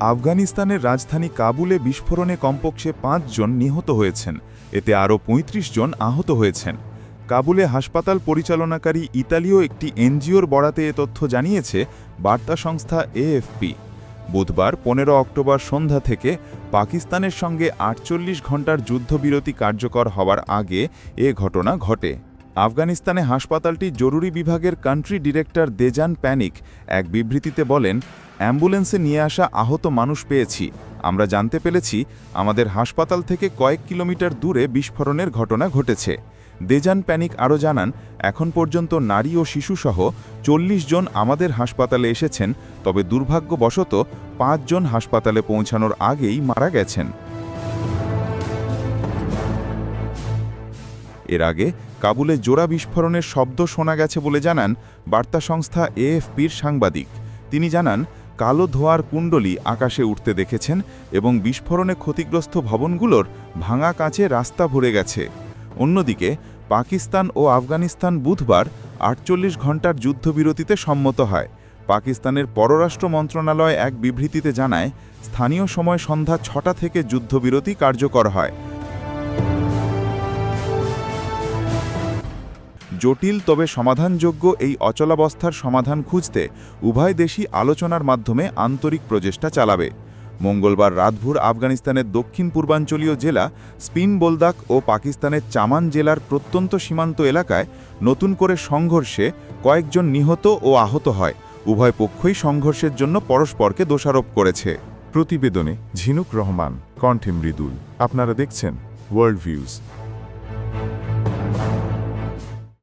আফগানিস্তানের রাজধানী কাবুলে বিস্ফোরণে কমপক্ষে জন নিহত হয়েছেন। এতে আরও ৩৫ জন আহত হয়েছেন। কাবুলে হাসপাতাল পরিচালনাকারী ইতালীয় একটি এনজিওর বরাতে এ তথ্য জানিয়েছে বার্তা সংস্থা এএফপি। বুধবার পনেরো অক্টোবর সন্ধ্যা থেকে পাকিস্তানের সঙ্গে আটচল্লিশ ঘণ্টার যুদ্ধবিরতি কার্যকর হওয়ার আগে এ ঘটনা ঘটে। আফগানিস্তানে হাসপাতালটি জরুরি বিভাগের কান্ট্রি ডিরেক্টর দেজান প্যানিক এক বিবৃতিতে বলেন অ্যাম্বুলেন্সে নিয়ে আসা আহত মানুষ পেয়েছি। আমরা জানতে পেরেছি আমাদের হাসপাতাল থেকে কয়েক কিলোমিটার দূরে বিস্ফোরণের ঘটনা ঘটেছে। দেজান প্যানিক আরও জানান, এখন পর্যন্ত নারী ও শিশুসহ চল্লিশ জন আমাদের হাসপাতালে এসেছেন, তবে দুর্ভাগ্যবশত পাঁচজন হাসপাতালে পৌঁছানোর আগেই মারা গেছেন। এর আগে কাবুলে জোড়া বিস্ফোরণের শব্দ শোনা গেছে বলে জানান বার্তা সংস্থা এএফপির সাংবাদিক। তিনি জানান কালো ধোঁয়ার কুণ্ডলী আকাশে উঠতে দেখেছেন এবং বিস্ফোরণে ক্ষতিগ্রস্ত ভবনগুলোর ভাঙা কাঁচে রাস্তা ভরে গেছে। অন্যদিকে, পাকিস্তান ও আফগানিস্তান বুধবার আটচল্লিশ ঘণ্টার যুদ্ধবিরতিতে সম্মত হয়। পাকিস্তানের পররাষ্ট্র মন্ত্রণালয় এক বিবৃতিতে জানায়, স্থানীয় সময় সন্ধ্যা ছটা থেকে যুদ্ধবিরতি কার্যকর হয়। জটিল তবে সমাধানযোগ্য এই অচলাবস্থার সমাধান খুঁজতে উভয় দেশই আলোচনার মাধ্যমে আন্তরিক প্রচেষ্টা চালাবে। মঙ্গলবার রাতভুর আফগানিস্তানের দক্ষিণ পূর্বাঞ্চলীয় জেলা স্পিন বোলদাক ও পাকিস্তানের চামান জেলার প্রত্যন্ত সীমান্ত এলাকায় নতুন করে সংঘর্ষে কয়েকজন নিহত ও আহত হয়। উভয় পক্ষই সংঘর্ষের জন্য পরস্পরকে দোষারোপ করেছে। প্রতিবেদনে ঝিনুক রহমান, কণ্ঠে মৃদুল। আপনারা দেখছেন ওয়ার্ল্ড ভিউজ